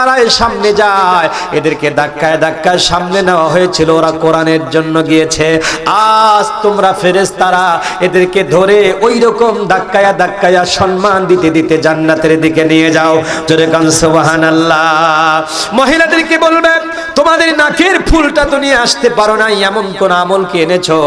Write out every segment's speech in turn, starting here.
দাঁড়ায় সামনে যায়। এদেরকে ধাক্কায় ধাক্কায় সামনে নেওয়া হয়েছিল, ওরা কোরআনের জন্য গিয়েছে। আজ তোমরা ফেরেশতারা এদেরকে ধরে ওই রকম ধাক্কায়া ধাক্কায়া সম্মান দিতে দিতে জান্নাতের দিকে নিয়ে যাও। জোরে কান সুবহানাল্লাহ। মহিলাদেরকে বলবে, তোমাদের নাকের ফুলটা তো নিয়ে আসতে পারো না এমন কোন আমল কি এনেছো?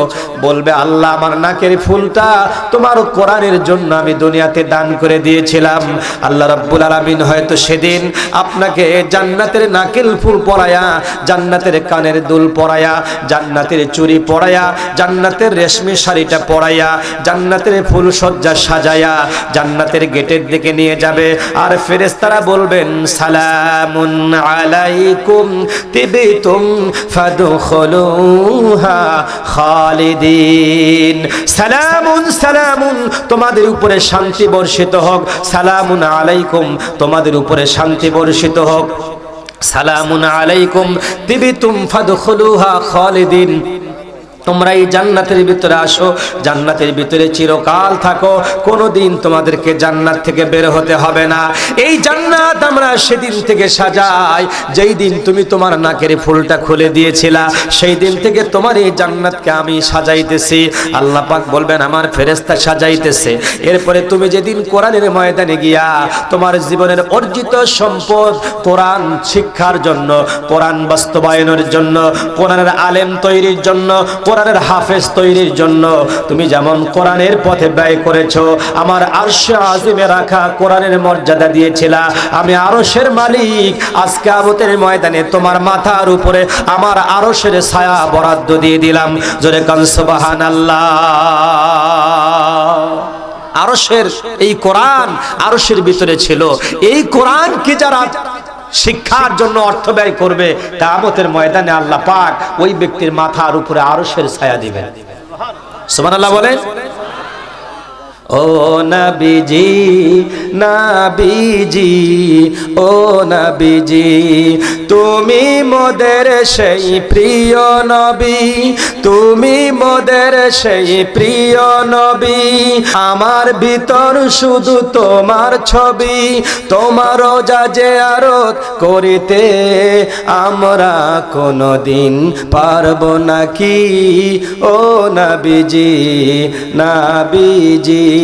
বলবে, আল্লাহ আমার নাকের ফুলটা তোমার কোরআনের জন্য আমি দুনিয়াতে দান করে দিয়েছিলাম। আল্লাহ রাব্বুল আলামিন হয়তো সেদিন আপনাকে জান্নাতের নাকেল ফুল পরায়া, জান্নাতের কানের দুল পরায়া, জান্নাতের চুড়ি পরায়া, জান্নাতের রেশমি শাড়িটা পরায়া, জান্নাতের ফুল সজ্জা সাজায়া, জান্নাতের গেটের দিকে নিয়ে যাবে। আর ফেরেশতারা বলবেন, সালামুন আলাইকুম তিবিতুম ফাদখুলুহা খালিদিন। সালামুন সালামুন, তোমাদের উপরে শান্তি বর্ষিত হোক। সালামুন আলাইকুম, তোমাদের উপরে শান্তি বর্ষিত হোক। সালামুন আলাইকুম তিবিতুম ফাদখুলুহা খালিদিন। তোমরা এই জান্নাতের ভিতরে আসো, জান্নাতের ভিতরে চিরকাল থাকো, কোনোদিন তোমাদেরকে জান্নাত থেকে বের হতে হবে না। এই জান্নাত আমরা সেদিন থেকে সাজাই, যেই দিন তুমি তোমার নাকের ফুলটা খুলে দিয়েছিলা, সেই দিন থেকে তোমার এই জান্নাতকে আমি সাজাইতেছি। আল্লাহ পাক বলবেন, আমার ফেরেস্তা সাজাইতেছে। এরপরে তুমি যেদিন কোরআনের ময়দানে গিয়া তোমার জীবনের অর্জিত সম্পদ, কোরআন শিক্ষার জন্য, কোরআন বাস্তবায়নের জন্য, কোরআনের আলেম তৈরির জন্য কোরআনের হাফেজ তৈরির জন্য তুমি যেমন কোরআনের পথে ব্যয় করেছ, আমার আরশ আজিমে রাখা কোরআনের মর্যাদা দিয়েছিলা। আমি আরশের মালিক আজকে আবতের ময়দানে তোমার মাথার উপরে আমার আরশের ছায়া বরাদ্দ দিয়ে দিলাম। জোরে কান, সুবহানাল্লাহ। আরশের এই কোরআন আরশের ভিতরে ছিল। এই কোরআনকে যারা শিক্ষার জন্য অর্থ ব্যয় করবে কামতের ময়দানে আল্লাহ পাক ওই ব্যক্তির মাথার উপরে আরশের ছায়া দিবেন। সুবহানাল্লাহ বলেন? ও নবীজি নবীজি, ও নবীজি, তুমি মোদের সেই প্রিয় নবী, তুমি মোদের সেই প্রিয় নবী, আমার ভিতর শুধু তোমার ছবি, তোমার যে আরত করিতে আমরা কোনদিন পারব নাকি? ও নবীজি, নাবিজি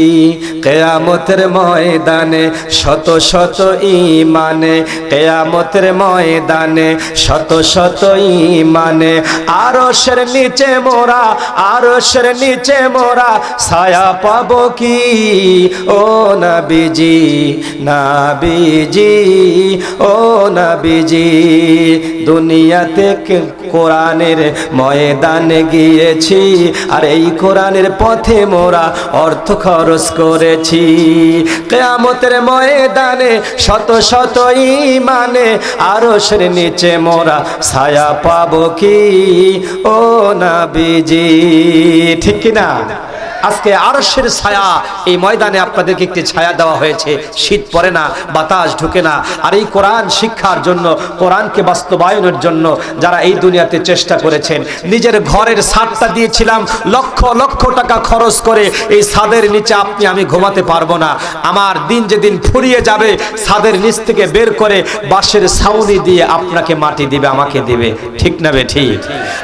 কেয়ামতের ময়দানে শত শত ইমানে কেয়ামতের ময়দানে শত শত ইমানে আরশের নিচে মোরা, আরশের নিচে মোরা ছায়া পাবো কি? ও নবীজি, নাবিজি, ও নবীজি, দুনিয়াতে কোরআনের ময়দানে গিয়েছি, আর এই কোরআনের পথে মোরা অর্থ খরচ করেছি। কেয়ামতের ময়দানে শত শত ইমানে আরও সের নিচে মোরা ছায়া পাবো কি? ও না বিজি ঠিক না আজকে আরশের ছায়া, এই ময়দানে আপনাদেরকে একটি ছায়া দেওয়া হয়েছে। শীত পড়ে না, বাতাস ঢুকে না। আর এই কোরআন শিক্ষার জন্য, কোরআনকে বাস্তবায়নের জন্য যারা এই দুনিয়াতে চেষ্টা করেছেন, নিজের ঘরের ছাদটা দিয়েছিলাম, লক্ষ লক্ষ টাকা খরচ করে এই ছাদের নিচে আপনি, আমি ঘুমাতে পারব না। আমার দিন যেদিন ফুরিয়ে যাবে, ছাদের নিচ থেকে বের করে বাঁশের ছাউনি দিয়ে আপনাকে মাটি দিবে, আমাকে দিবে। ঠিক না বে, ঠিক?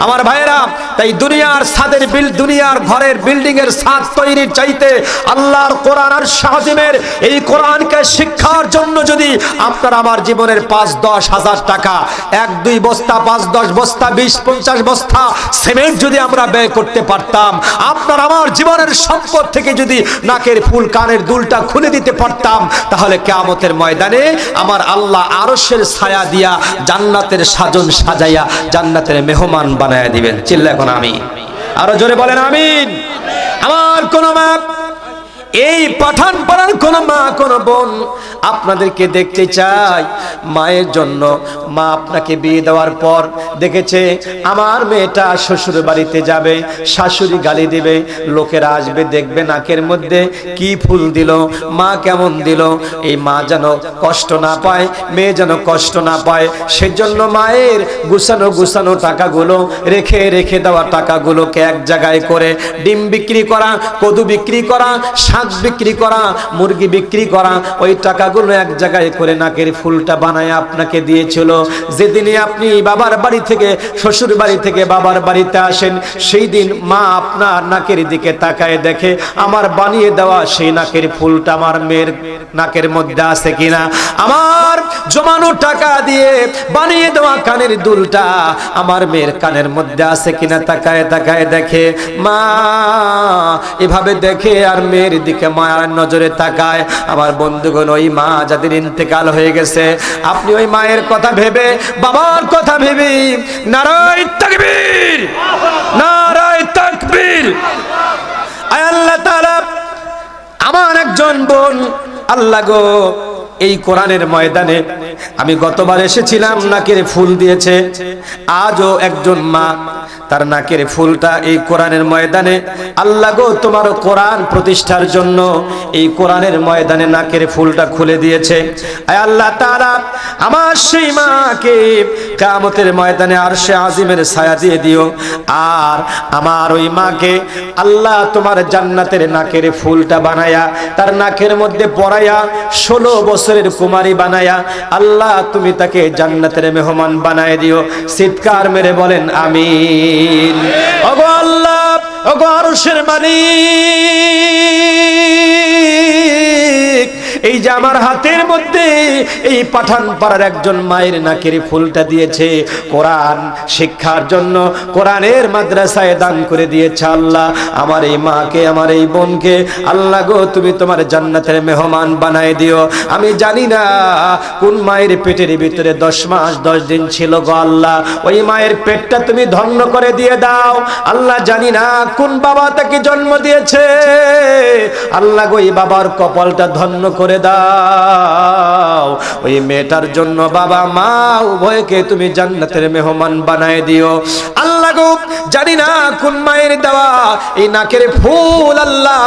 আমার ভাইয়েরা, তাই দুনিয়ার ছাদের বিল, দুনিয়ার ঘরের বিল্ডিং এর ছাদ তৈরির চাইতে আল্লাহর কোরআন আর শাহজিমের এই কোরআনকে শিক্ষার জন্য যদি আপনার আমার জীবনের পাঁচ দশ হাজার টাকা, এক, দুই বস্তা, পাঁচ দশ বস্তা, বিশ, পঞ্চাশ বস্তা সিমেন্ট যদি আমরা ব্যয় করতে পারতাম, আপনার আমার জীবনের সম্পদ থেকে যদি নাকের ফুল, কানের দুলটা খুলে দিতে পারতাম, তাহলে কেয়ামতের ময়দানে আমার আল্লাহ আরসের ছায়া দিয়া জান্নাতের সাজন সাজাইয়া জান্নাতের মেহমান বানায়া দিবেন। চিল্লা এখন আমি। আরও জোরে বলেন, আমিন। আমার কোনো মা এই পাঠান পাড়ার কোন মা, কোন বোন আপনাদেরকে দেখতে চাই। মায়ের জন্য মা আপনাকে বিয়ে দেওয়ার পর দেখেছে আমার মেয়েটা শ্বশুর বাড়িতে যাবে, শাশুড়ি গালি দিবে, লোকেরা আসবে, দেখবে নাকের মধ্যে কি ফুল দিল, মা কেমন দিল। এই মা যেন কষ্ট না পায়, মেয়ে যেন কষ্ট না পায়, সেজন্য মায়ের গুছানো গুছানো টাকাগুলো, রেখে রেখে দেওয়া টাকাগুলোকে এক জায়গায় করে ডিম বিক্রি করা, কদু বিক্রি করা শাক বিক্রি করা, মুরগি বিক্রি করা, ওই টাকাগুলো এক জায়গায় করে নাকের ফুলটা বানায় আপনাকে দিয়েছিল। যেদিনে আপনি বাবার বাড়ি থেকে, শ্বশুর বাড়ি থেকে বাবার বাড়িতে আসেন, সেই দিন মা আপনার নাকের দিকে তাকায় দেখে, আমার বানিয়ে দেওয়া সেই নাকের ফুলটা আমার মেয়ের নাকের মধ্যে আছে কিনা? আমার জমানো টাকা দিয়ে বানিয়ে দেওয়া কানের দুলটা আমার মেয়ের কানের মধ্যে আছে কিনা? তাকায় তাকায় দেখে, মা, এভাবে দেখে আর মেয়ের দিকে মায়ের নজরে তাকায়। আমার বন্ধুগণ, ওই মা যাদের ইন্তেকাল হয়ে গেছে, আপনি ওই মায়ের কথা ভেবে, বাবার কথা ভেবে, নারায় তাকবীর নারায় তাকবীর। আল্লাহ তাআলা, আমার একজন বোন, আল্লাহ গো, এই কোরআনের ময়দানে আমি গতবার এসেছিলাম, নাকের ফুল দিয়েছে, আজও একজন মা। তার নাকের ফুলটা এই কোরআনের ময়দানে। আল্লাহ গো, তোমার কোরআন প্রতিষ্ঠার জন্য এই কোরআনের ময়দানে নাকের ফুলটা খুলে দিয়েছে। আয় আল্লাহ তাআলা, আমার সেই মাকে কামতের ময়দানে আর সে আজিমের ছায়া দিয়ে দিও। আর আমার ওই মাকে আল্লাহ তোমার জান্নাতের নাকের ফুলটা বানায়া, তার নাকের মধ্যে পড়ায়া ষোলো বছরের কুমারী বানায়া, আল্লাহ তুমি তাকে জান্নাতের মেহমান বানায় দিও। চিৎকার মেরে বলেন আমিন ওগো আল্লাহ ওগো আরশের মালিক। এই যে আমার হাতের মধ্যে এই পাঠান পাড়ার একজন মায়ের নাকের ফুলটা দিয়েছে, কোরআন শিক্ষার জন্য কোরআনের মাদ্রাসায় দান করে দিয়েছে আল্লাহ। আমার এই মাকে, আমার এই বোনকে, আল্লাহ গো, তুমি তোমার জান্নাতের মেহমান বানায় দিও। আমি জানি না কোন মায়ের পেটের ভিতরে দশ মাস, দশ দিন ছিল গো আল্লাহ। ওই মায়ের পেটটা তুমি ধন্য করে দিয়ে দাও। আল্লাহ জানি না কোন বাবা তাকে জন্ম দিয়েছে। আল্লাহ গো, এই বাবার কপালটা ধন্য করে দাও, ওই মেয়েটার জন্য বাবা মা, উভয়কে তুমি জান্নাতের মেহমান বানায় দিও। আল্লাহ গো, জানি না কোন মায়ের দেওয়া এই নাকের ফুল, আল্লাহ,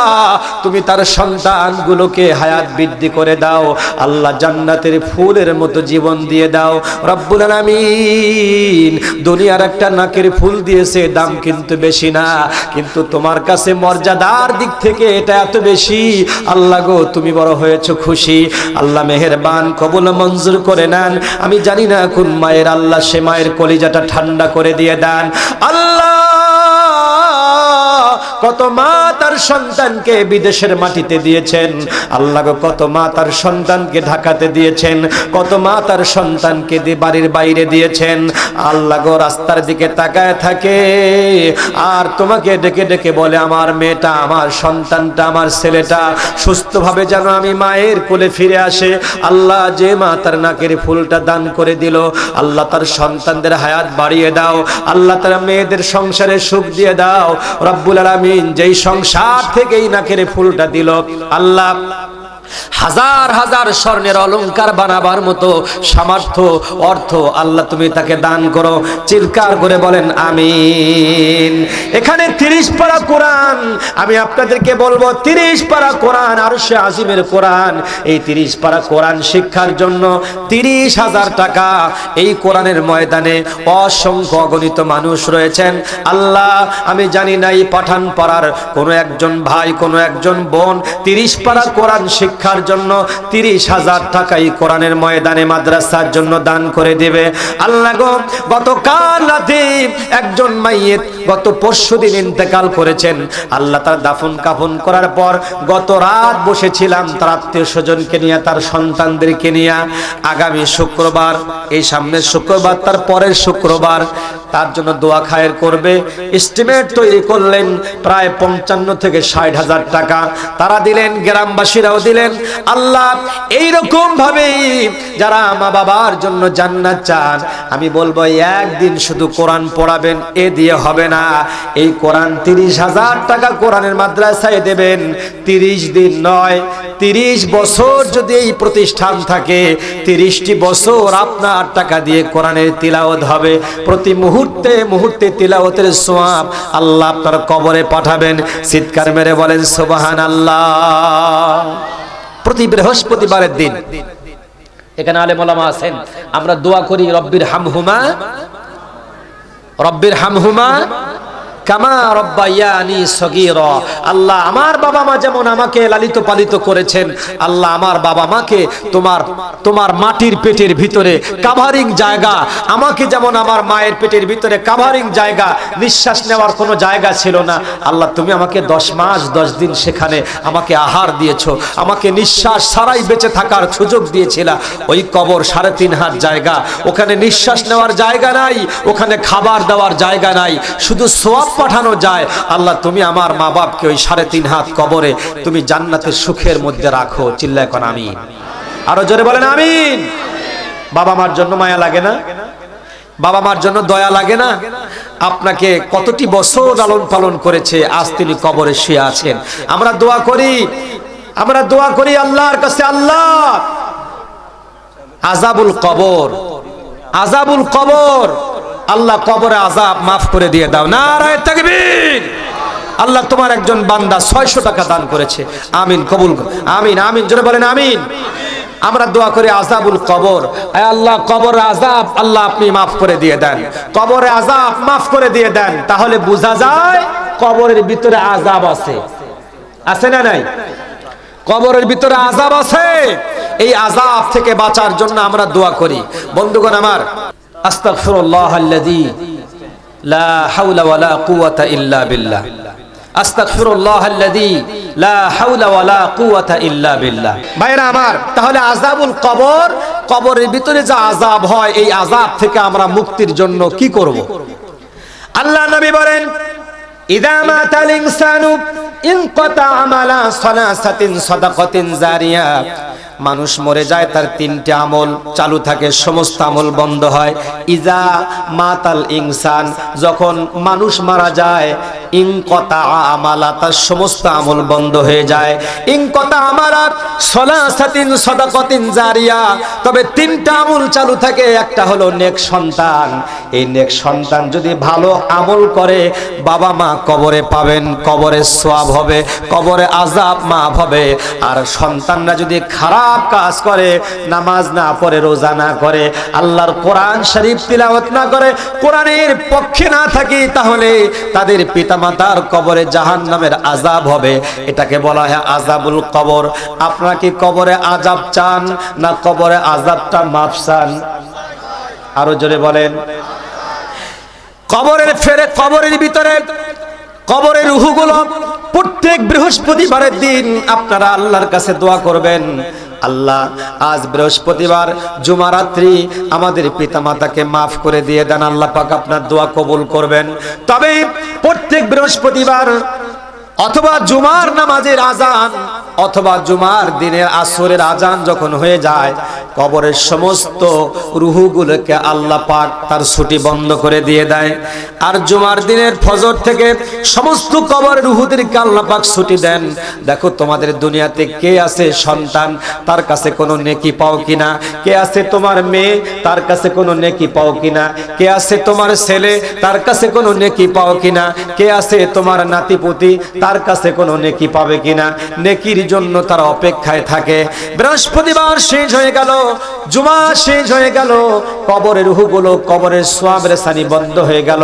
তুমি তার সন্তানগুলোকে হায়াত বৃদ্ধি করে দাও, আল্লাহ জান্নাতের ফুলের মতো জীবন দিয়ে দাও। রব্বুল আলামিন দুনিয়ার একটা নাকের ফুল দিয়েছে, দাম কিন্তু বেশি না, কিন্তু তোমার কাছে মর্যাদার দিক থেকে এটা এত বেশি। আল্লাহ গো, তুমি বড় হয়েছো খুশি। আল্লাহ মেহেরবান, কবুল মঞ্জুর করে নেন। আমি জানি না কোন মায়ের আল্লাহ সে মায়ের কলিজাটা ঠান্ডা করে দিয়ে দেন। আল্লাহ, কত মা সন্তানকে বিদেশের মাটিতে দিয়েছেন। আল্লাহ কত মা তার সন্তানকে ঢাকাতে দিয়েছেন, কত মা তার সন্তানকে বাড়ির বাইরে দিয়েছেন। আল্লাহ রাস্তার দিকে তাকায় থাকে, আর তোমাকে ডেকে ডেকে বলে, আমার মেয়েটা, আমার সন্তানটা, আমার ছেলেটা, সুস্থভাবে যেন আমি মায়ের কোলে ফিরে আসে। আল্লাহ যে মা তার নাকের ফুলটা দান করে দিল, আল্লাহ তার সন্তানদের হায়াত বাড়িয়ে দাও, আল্লাহ তার মেয়েদের সংসারে সুখ দিয়ে দাও। রব্বুল আলামিন যেই সংসার থেকেই নাকের ফুলটা দিল। আল্লাহ হাজার হাজার স্বর্ণের অলংকার বানাবার মতো সামর্থ্য, অর্থ আল্লাহ তুমি তাকে দান করো। চিৎকার করে বলেন, আমিন। এখানে তিরিশ পারা কোরআন, আমি আপনাদেরকে বলব, তিরিশ পারা কোরআন আর সে আজিমের কোরআন। এই তিরিশ পারা কোরআন শিক্ষার জন্য তিরিশ হাজার টাকা এই কোরআনের ময়দানে অসংখ্য অগণিত মানুষ রয়েছেন। আল্লাহ, আমি জানি না এই পাঠান পাড়ার কোনো একজন ভাই, কোনো একজন বোন তিরিশ পারা কোরআন শিক্ষার জন্য তিরিশ হাজার টাকাই কোরআনের ময়দানে মাদ্রাসার জন্য দান করে দেবে। আল্লাহ গো, গতকাল একজন মাইয়েত গত পরশু দিন ইন্তেকাল করেছেন। আল্লাহ তার দাফন কাফন করার পর গত রাত বসেছিলাম তার আত্মীয় স্বজনকে নিয়ে, তার সন্তানদেরকে নিয়ে। আগামী শুক্রবার, এই সামনের শুক্রবার, তার পরের শুক্রবার তার জন্য দোয়া খায়ের করবে। এস্টিমেট তৈরি করলেন প্রায় পঞ্চান্ন থেকে ষাট হাজার টাকা। তারা দিলেন, গ্রামবাসীরাও দিলেন। আল্লাহ এইরকম ভাবে যারা মা বাবার জন্য জান্নাত চান, আমি বলব একদিন শুধু কোরআন পড়াবেন, এ দিয়ে হবে না। এই কোরআন তিরিশ হাজার টাকা কোরআনের মাদ্রাসায় দেবেন। তিরিশ দিন নয়, তিরিশ বছর যদি এই প্রতিষ্ঠান থাকে, তিরিশটি বছর আপনার টাকা দিয়ে কোরআনের তিলাওয়াত হবে। প্রতি মুহূর্তে মুহূর্তে তিলাওয়াতের সোয়াব আল্লাহ আপনার কবরে পাঠাবেন। চিৎকার মেরে বলেন সোবাহান আল্লাহ প্রতি বৃহস্পতিবারের দিন। এখানে আলেম ওলামা আছেন। আমরা দোয়া করি, রব্বির হামহুমা রব্বির হামহুমা কামা রব্বাইয়ানি সগীরা। আল্লাহ আমার বাবা মা যেমন আমাকে লালিত পালিত করেছেন, আল্লাহ আমার বাবা মাকে তোমার তোমার মাটির পেটের ভিতরে কাভারিং জায়গা, আমাকে যেমন আমার মায়ের পেটের ভিতরে কাভারিং জায়গা, নিঃশ্বাস নেওয়ার কোনো জায়গা ছিল না। আল্লাহ তুমি আমাকে দশ মাস, দশ দিন সেখানে আমাকে আহার দিয়েছ, আমাকে নিঃশ্বাস ছাড়াই বেঁচে থাকার সুযোগ দিয়েছিলা। ওই কবর সাড়ে তিন হাত জায়গা, ওখানে নিঃশ্বাস নেওয়ার জায়গা নাই, ওখানে খাবার দেওয়ার জায়গা নাই, শুধু সোয়াব পাঠানো যায়। আল্লাহ, তুমি আমার মা বাপকে ওই সাড়ে তিন হাত কবরে তুমি জান্নাতের সুখের মধ্যে রাখো। চিল্লা এখন আমিন। আরও জোরে বলেন, আমিন। বাবা মার জন্য মায়া লাগে না? বাবা মার জন্য দয়া লাগে না? আপনাকে কতটি বছর লালন পালন করেছে, আজ তিনি কবরে শুয়ে আছেন। আমরা দোয়া করি, আমরা দোয়া করি আল্লাহর কাছে, আল্লাহ। আজাবুল কবর আজাবুল কবর। আল্লাহ কবরে আজাব মাফ করে দিয়ে দাও। নারায় তাকবীর। আল্লাহ তোমার একজন বান্দা ছয়শো টাকা দান করেছে। আমিন, কবুল। আমিন আমিন, জোরে বলেন আমিন। আমরা দোয়া করি আজাবুল কবর। আল্লাহ, কবর আজাব আল্লাহ আপনি মাফ করে দিয়ে দেন। কবরে আজাব মাফ করে দিয়ে দেন। তাহলে বোঝা যায় কবরের ভিতরে আজাব আছে। আছে না নাই? কবরের ভিতরে আজাব আছে। এই আজাব থেকে বাঁচার জন্য আমরা দোয়া করি। বন্ধুগণ আমার আস্তাগফিরুল্লাহ আল্লাযী লা লা হাওলা ওয়ালা কুওয়াতা বিল্লাহ। ভাইরা আমার, তাহলে আযাবুল কবর, কবরের ভিতরে যে আযাব হয়, এই আযাব থেকে আমরা মুক্তির জন্য কি করব? আল্লাহ নবী বলেন মাতাল আমালা জারিয়া। মানুষ মরে যায়, তার তিনটে আমল চালু থাকে, সমস্ত আমল বন্ধ হয়। ইজা মাতাল ইনসান, যখন মানুষ মারা যায় ইনকতা আমালা, তার সমস্ত আমল বন্ধ হয়ে যায়। ইনকতা আমালা, সলাসাতিন সদাকতিন জারিয়া। তবে তিনটা আমল চালু থাকে, একটা হলো নেক সন্তান। এই নেক সন্তান যদি ভালো আমল করে, বাবা মা কবরে পাবেন, কবরে সোয়াব হবে, কবরে আজাব মাফ হবে। আর সন্তানরা যদি খারাপ কাজ করে, নামাজ না পড়ে, রোজা না করে, আল্লাহর কোরআন শরীফ তিলাওয়াত না করে, কোরআনের পক্ষে না থাকি, তাহলে তাদের পিতামাতার কবরে জাহান নামের আজাব হবে। এটাকে বলা হয় আজাবুল কবর। আপনারা কি কবরে আজাব চান না কবরে আজাবটা মাফ চান? আরও জোরে বলেন। কবরের ফেরে কবরের ভিতরে কবরের রুহুগুলো প্রত্যেক বৃহস্পতিবারের দিন আপনারা আল্লাহর কাছে দোয়া করবেন। আল্লাহ, আজ বৃহস্পতিবার জুমারাত্রি আমাদের পিতা মাতাকে মাফ করে দিয়ে দেন, আল্লাহ পাক আপনার দোয়া কবুল করবেন। তবে প্রত্যেক বৃহস্পতিবার অথবা জুমার নামাজের আজান অথবা জুমার দিনের আসরের আজান যখন হয়ে যায়, কবরের সমস্ত রুহুগুলোকে আল্লাহ পাক তার ছুটি বন্ধ করে দিয়ে দেয়। আর জুমার দিনের ফজর থেকে সমস্ত কবরের রুহুদেরকে আল্লাহ পাক ছুটি দেন। দেখো তোমাদের দুনিয়াতে কে আছে সন্তান, তার কাছে কোনো নেকি পাও কিনা? কে আছে তোমার মেয়ে, তার কাছে কোনো নেকি পাও কিনা? কে আছে তোমার ছেলে, তার কাছে কোনো নেকি পাও কিনা? কে আছে তোমার নাতিপুতি, তার কাছে কোনো নেকি পাবে কিনা? নেকির জন্য তারা অপেক্ষায় থাকে। বৃহস্পতিবার শেষ হয়ে গেল, জুমা শেষ হয়ে গেল, কবরের রুহুগুলো কবরের সোয়াবের সানি বন্ধ হয়ে গেল।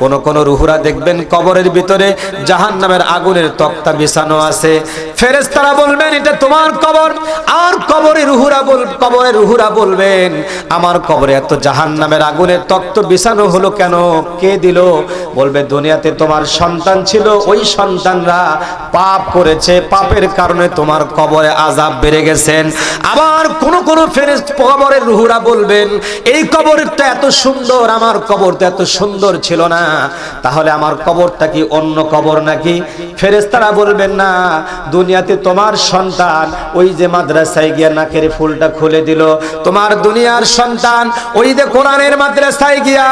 কোন কোন রুহুরা দেখবেন কবরের ভিতরে জাহান নামের আগুনের তক্তা বিছানো আছে। ফেরেশতারা বলবেন, এটা তোমার কবর। আর কবরে রুহুরা বল কবরে রুহুরা বলবেন, আমার কবরে এত জাহান নামের আগুনের তক্ত বিছানো হলো কেন? কে দিল? বলবে, দুনিয়াতে তোমার সন্তান ছিল, ওই সন্তানরা পাপ করেছে। পাপের কারণে তোমার কবরে আজাব বেড়ে গেছেন। আবার কোন কোন ফেরেস কবরের রুহুরা বলবেন, এই কবরটা এত সুন্দর, আমার কবরটা এত সুন্দর ছিল না। তাহলে আমার কবরটা কি অন্য কবর নাকি? ফেরেস্তারা বলবেন, না, দুনিয়াতে তোমার সন্তান ওই যে মাদ্রাসায় গিয়া নাকের ফুলটা খুলে দিল। তোমার দুনিয়ার সন্তান ওই যে কোরআনের মাদ্রাসায় গিয়া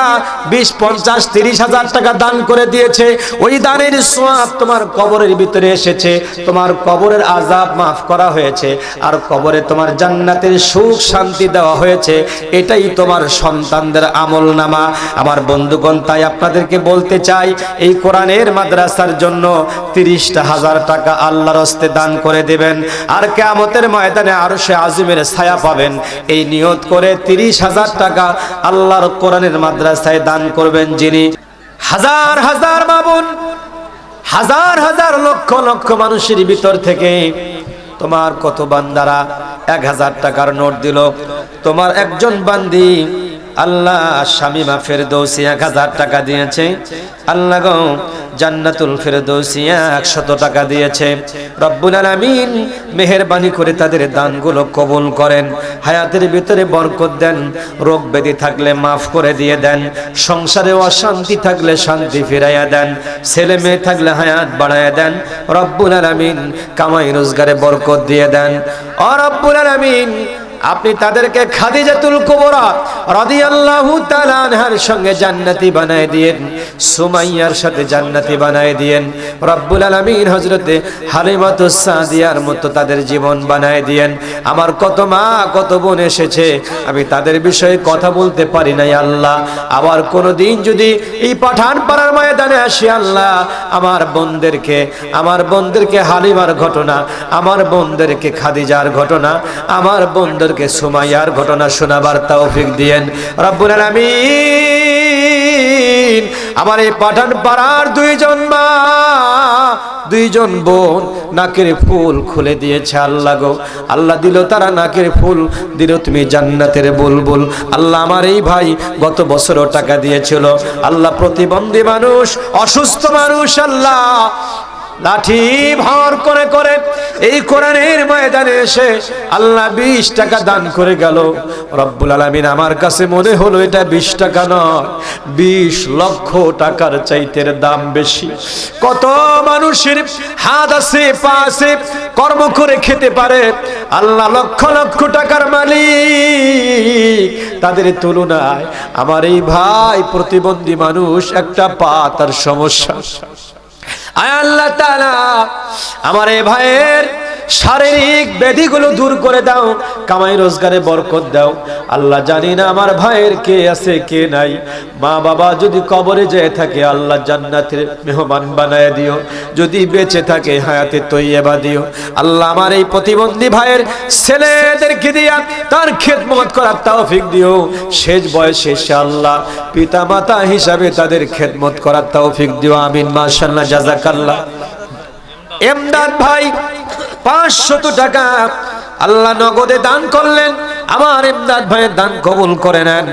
বিশ, পঞ্চাশ, তিরিশ হাজার টাকা দান করে দিয়েছে, ওই দানের সোয়াব তোমার কবরের ভিতরে এসেছে, তোমার কবরের আজাব মাফ করা হয়েছে, আর কবরে তোমার জান্নাতের সুখ শান্তি দেওয়া হয়েছে, এটাই তোমার সন্তানদের আমল নামা আমার বন্ধুগণ, তাই আপনাদেরকে বলতে চাই, এই কোরআনের মাদ্রাসার জন্য তিরিশটা হাজার টাকা আল্লাহর হস্তে দান করে দেবেন, আর কেয়ামতের ময়দানে আরও সে আজিমের ছায়া পাবেন। এই নিয়ত করে তিরিশ হাজার টাকা আল্লাহর কোরআনের মাদ্রাসায় দান করবেন যিনি হাজার হাজার বাবুন হাজার হাজার লক্ষ লক্ষ মানুষের ভিতর থেকে তোমার কত বান্দারা এক হাজার টাকার নোট দিল। তোমার একজন বান্দি আল্লাহ শামিমা ফেরদৌসি এক হাজার টাকা দিয়েছে। আল্লাহ গো জান্নাতুল ফেরদৌসি একশত টাকা দিয়েছে। রব্বুল আলামিন মেহেরবানি করে তাদের দানগুলো কবুল করেন। হায়াতের ভিতরে বরকত দেন, রোগ ব্যাধি থাকলে মাফ করে দিয়ে দেন, সংসারে অশান্তি থাকলে শান্তি ফিরাইয়া দেন, ছেলে মেয়ে থাকলে হায়াত বাড়াইয়া দেন, রব্বুল আলামিন কামাই রোজগারে বরকত দিয়ে দেন। ও রব্বুল আপনি তাদেরকে খাদিজাতুল কুবরা রাদিয়াল্লাহু তাআলা আনহার সঙ্গে জান্নাতি বানায় দিয়েন, সুমাইয়ার সাথে জান্নাতি বানায় দিয়েন, রব্বুল আলামিন হযরতে হালিমাতুস সাদিয়ার মতো তাদের জীবন বানায় দিয়েন। আমার কত মা, কত বোন এসেছে, আমি তাদের বিষয়ে কথা বলতে পারি নাই, আল্লাহ। আবার কোনো দিন যদি এই পাঠান পাড়ার ময়দানে আসি, আল্লাহ, আমার বোনদেরকে আমার বোনদেরকে হালিমার ঘটনা, আমার বোনদেরকে খাদিজার ঘটনা, আমার বোনদেরকে সুমাইয়ার ঘটনা শোনাবার তৌফিক দিয়েন। রব্বুল আলামিন, আমার এই পাঠান পাড়ার দুইজন মা, দুইজন বোন নাকের ফুল খুলে দিয়েছে আল্লাহ গো। আল্লাহ দিল তারা নাকের ফুল, দিল তুমি জান্নাতের বুলবুল। আল্লাহ আমার এই ভাই গত বছরও টাকা দিয়েছিল। আল্লাহ প্রতিবন্ধী মানুষ, অসুস্থ মানুষ আল্লাহ। লাঠি ভর করে করে এই কোরআনের ময়দানে এসে আল্লাহ বিশ টাকা দান করে গেল। রব্বুল আলমিন আমার কাছে মনে হলো এটা বিশ টাকা নয়, বিশ লক্ষ টাকার চাইতের দাম বেশি। কত মানুষের হাত আছে, পা আছে, কর্ম করে খেতে পারে, আল্লাহ লক্ষ লক্ষ টাকার মালিক তাদের তুলনায় আমার এই ভাই প্রতিবন্ধী মানুষ একটা পা তার সমস্যা। আয় আল্লাহ তাআলা আমার এ ভাইয়ের শারীরিক ব্যাধিগুলো দূর করে দাও, কামাই রোজগারে বরকত দাও। আল্লাহ জানি না আমার ভাইয়ের কে আছে, কে নাই। মা বাবা যদি কবরে যেয়ে থাকে, আল্লাহ জান্নাতের মেহমান বানায় দিও। যদি বেঁচে থাকে, হায়াতে তৈয়বা দিও। আল্লাহ আমার এই প্রতিবন্ধী ভাইয়ের ছেলেদেরকে দিয়া তার খেদমত করার তৌফিক দিও। শেষ বয়সে সে আল্লাহ পিতা মাতা হিসাবে তাদের খেদমত করার তৌফিক দিও। আমিন, মাশাআল্লাহ, জাযাকাল্লাহ। এমদাদ ভাই পাঁচশত টাকা আল্লাহ নগদে দান করলেন, আমার ইমদাদ ভাইয়ের দান কবুল করে নেন।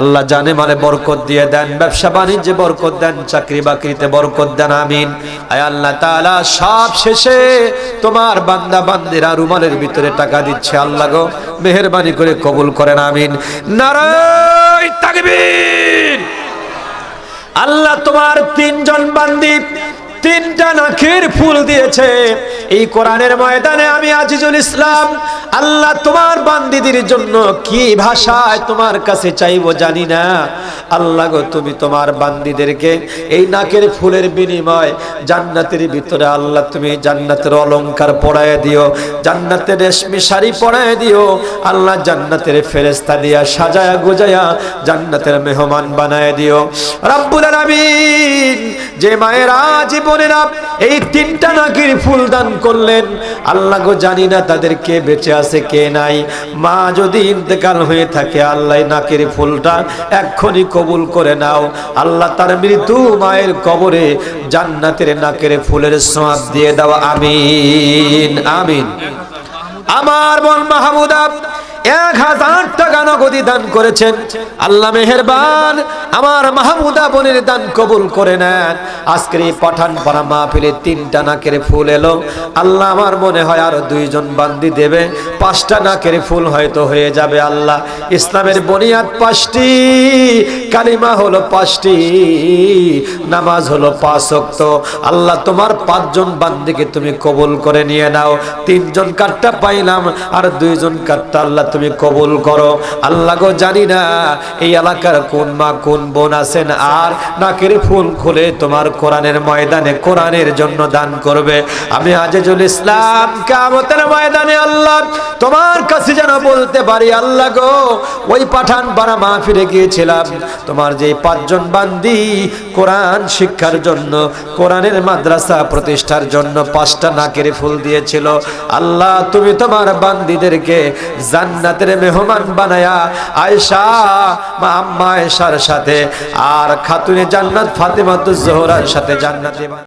আল্লাহ জানে মানে বরকত দিয়ে দেন, ব্যবসা বাণিজ্যে বরকত দেন, চাকরি বাকরিতে বরকত দেন, আমিন। আয় আল্লাহ তাআলা, সব শেষে তোমার বান্দা বান্দিরা রুমালের ভিতরে টাকা দিচ্ছে, আল্লাহ গো, মেহেরবানি করে কবুল করেন, আমিন। নারায় আল্লাহ তোমার তিনজন বান্দি তিনটা নাকের ফুল দিয়েছে। এই কোরআনের ময়দানে আমি আজিজুল ইসলাম, আল্লাহ তোমার বান্দিদের জন্য কি ভাষায় তোমার কাছে চাইব জানি না। আল্লাহ গো, তুমি তোমার বান্দিদেরকে এই নাকের ফুলের বিনিময় জান্নাতের ভিতরে আল্লাহ তুমি জান্নাতের অলংকার পড়ায় দিও, জান্নাতের রেশমি শাড়ি পড়ায় দিও, আল্লাহ জান্নাতের ফেরেস্তা দিয়া সাজায়া গোজায়া জান্নাতের মেহমান বানায় দিও। রাব্বুল আলামিন, যে মায়েরা জীবনেরা এই তিনটা নাকির ফুল দান করলেন। আল্লাহ গো জানি না তাদের কে বেঁচে আছে, কে নাই। মা যদি ইন্তেকাল হয়ে থাকে, আল্লাহ নাকের ফুলটা এক্ষুনি কবুল করে নাও। আল্লাহ তার মৃত্যু মায়ের কবরে জান্নাতের নাকের ফুলের সোঁয়াদ দিয়ে দাও। আমিন আমিন। আমার মন মাহমুদা এক হাজার টাকা নগদি দান করেছেন। আল্লাহ মেহেরবান আমার মাহমুদা বোনের দান কবুল করে নেন। আজকের এই পাঠান পাড়া মাহফিলে তিনটা নাকের ফুল এলো। আল্লাহ আমার মনে হয় আরও দুইজন বান্দি দেবে। পাঁচটা নাকের ফুল হয়তো হয়ে যাবে আল্লাহ। ইসলামের বনিয়াদ পাঁচটি, কালিমা হলো পাঁচটি, নামাজ হলো পাঁচ ওয়াক্ত। আল্লাহ তোমার পাঁচজন বান্দিকে তুমি কবুল করে নিয়ে নাও। তিনজন কাঠটা পাইলাম আর দুইজন কাঠটা আল্লাহ তুমি কবুল করো। আল্লাহ গো, জানি না এই এলাকার কোন মা, কোন বোন আছেন, আর নাকের ফুল খুলে তোমার কোরআনের ময়দানে কোরআনের জন্য দান করবে। আমি আজিজুল ইসলাম কামতের ময়দানে আল্লাহ তোমার কাছে যেন বলতে পারি, আল্লাহ গো, ওই পাঠান পাড়া মা ফিরে গিয়েছিলাম। তোমার যে পাঁচজন বান্দি কোরআন শিক্ষার জন্য, কোরআনের মাদ্রাসা প্রতিষ্ঠার জন্য পাঁচটা নাকের ফুল দিয়েছিল, আল্লাহ তুমি তোমার বান্দিদেরকে জান্ন জান্নাতের মেহমান বানায়া আয়সা মা আম্মা আয়সার সাথে আর খাতুনে জান্নাত ফাতেমাতুজ জোহরার সাথে জান্নাতে